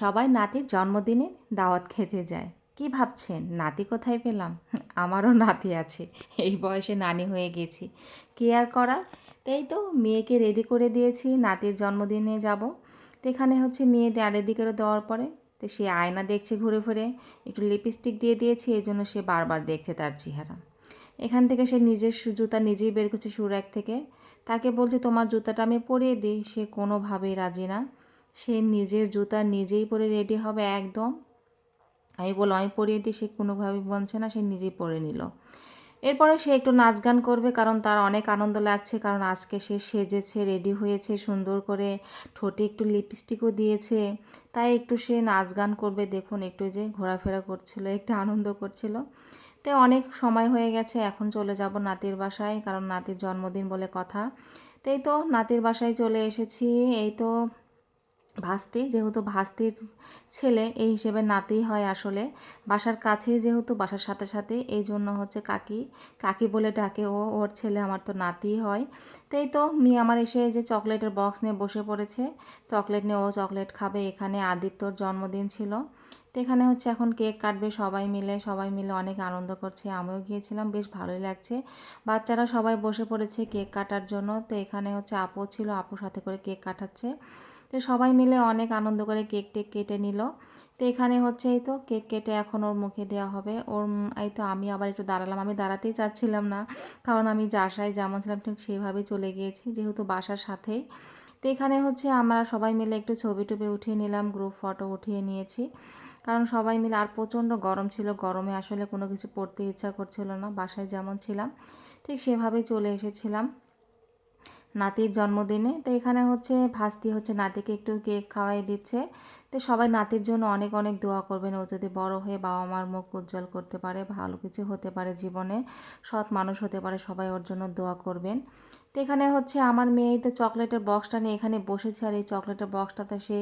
সবাই নাতির জন্মদিনে দাওয়াত খেতে যায়। কি ভাবছেন? নাতি কোথায় পেলাম? আমারও নাতি আছে। এই বয়সে নানি হয়ে গেছি। কে আর করা তাই তো মেয়েকে রেডি করে দিয়েছি, নাতির জন্মদিনে যাব। তো এখানে হচ্ছে মেয়ে রেডি করে দেওয়ার পরে, তো সে আয়না দেখছে ঘুরে ঘুরে একটু লিপস্টিক দিয়ে দিয়েছি, এই জন্য সে বারবার দেখছে তার চেহারা। এখান থেকে সে নিজের জুতা নিজেই বের করছে শু র্যাক থেকে। তাকে বলছে, তোমার জুতাটা আমি পরিয়ে দিই। সে কোনোভাবেই রাজি না। সে নিজের জুতা নিজেই পরে রেডি হবে একদম। আমি বললাম, আমি পরিয়ে দিই। সে কোনোভাবেই বলছে না, সে নিজেই পরে নিল। এরপরে সে একটু নাচ গান করবে কারণ তার অনেক আনন্দ লাগছে কারণ আজকে সে সেজেছে রেডি হয়েছে, সুন্দর করে ঠোঁটে একটু লিপস্টিকও দিয়েছে। তাই একটু সে নাচ গান করবে। দেখুন, একটু যে ঘোরাফেরা করছিল, একটু আনন্দ করছিল। তো অনেক সময় হয়ে গেছে, এখন চলে যাব নাতির বাসায় কারণ নাতির জন্মদিন বলে কথা। তাই তো নাতির বাসায় চলে এসেছি। এই তো ভাস্তি, যেহেতু ভাস্তির ছেলে, এই হিসেবে নাতি হয় আসলে। বাসার কাছে যেহেতু, বাসার সাথে সাথে, এই জন্য হচ্ছে কাকি কাকি বলে ডাকে ও, ওর ছেলে আমার তো নাতি হয়। তাই তো মেয়ে আমার এসে যে চকলেটের বক্স নিয়ে বসে পড়েছে। চকলেট নিয়ে ও চকলেট খাবে, এখানে আদিত্যর জন্মদিন ছিল। তো এখানে হচ্ছে এখন কেক কাটবে সবাই মিলে সবাই মিলে অনেক আনন্দ করছে, আমিও গিয়েছিলাম, বেশ ভালোই লাগছে। বাচ্চারা সবাই বসে পড়েছে কেক কাটার জন্য। তো এখানে হচ্ছে আপু ছিল আপুর সাথে করে কেক কাটাচ্ছে। তো সবাই মিলে অনেক আনন্দ করে কেক টেক কেটে নিল। তো এখানে হচ্ছে এই তো কেক কেটে এখন ওর মুখে দেওয়া হবে। ওর এই তো আমি আবার একটু দাঁড়ালাম। আমি দাঁড়াতেই চাচ্ছিলাম না, কারণ আমি বাসায় যেমন ছিলাম ঠিক সেভাবেই চলে গিয়েছি যেহেতু বাসার সাথেই। তো এখানে হচ্ছে আমরা সবাই মিলে একটু ছবি টবি উঠিয়ে নিলাম গ্রুপ ফটো উঠিয়ে নিয়েছি। কারণ সবাই মিলে আর প্রচণ্ড গরম ছিল, গরমে আসলে কোনো কিছু পড়তে ইচ্ছা করছিল না, বাসায় যেমন ছিলাম, ঠিক সেভাবেই চলে এসেছিলাম। নাতির জন্মদিনে। তো এখানে হচ্ছে ভাস্তি হচ্ছে নাতিকে একটু কেক খাওয়াই দিচ্ছে। তো সবাই নাতির জন্য অনেক অনেক দোয়া করবেন। ও যদি বড় হয়ে বাবা মার মুখ উজ্জ্বল করতে পারে, ভালো কিছু হতে পারে জীবনে, সৎ মানুষ হতে পারে, সবাই ওর জন্য দোয়া করবেন। তো এখানে হচ্ছে আমার মেয়ে তো চকলেটের বক্সটা নিয়ে এখানে বসেছে আর এই চকলেটের বক্সটাতে সে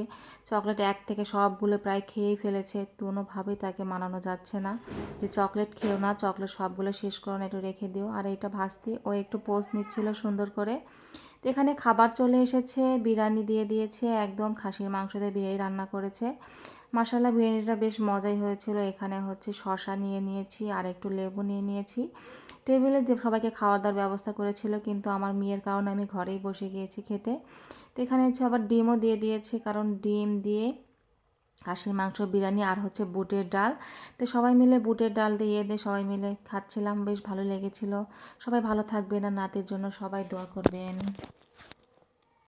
চকলেট এক থেকে সবগুলো প্রায় খেয়েই ফেলেছে। কোনোভাবেই তাকে মানানো যাচ্ছে না যে চকলেট খেও না, চকলেট সবগুলো শেষ করো না একটু রেখে দিও। আর এটা ভাস্তি ও একটু পোজ নিচ্ছিল সুন্দর করে। তো এখানে খাবার চলে এসেছে, বিরিয়ানি দিয়ে দিয়েছে, একদম খাসির মাংস দিয়ে বিরিয়ানি রান্না করেছে। মশালা বিরিয়ানিটা বেশ মজাই হয়েছিল। এখানে হচ্ছে শশা নিয়ে নিয়েছি, আর একটু লেবু নিয়ে নিয়েছি। টেবিলে সবাইকে খাওয়া দাওয়ার ব্যবস্থা করেছিল, কিন্তু আমার মেয়ের কারণে আমি ঘরেই বসে গিয়েছি খেতে। তো এখানে হচ্ছে আবার ডিমও দিয়ে দিয়েছে, কারণ ডিম দিয়ে খাসির মাংস, বিরিয়ানি, আর হচ্ছে বুটের ডাল। তো সবাই মিলে বুটের ডাল দিয়ে দিয়ে সবাই মিলে খাচ্ছিলাম, বেশ ভালো লেগেছিল। সবাই ভালো থাকবেন আর নাতির জন্য সবাই দোয়া করবেন।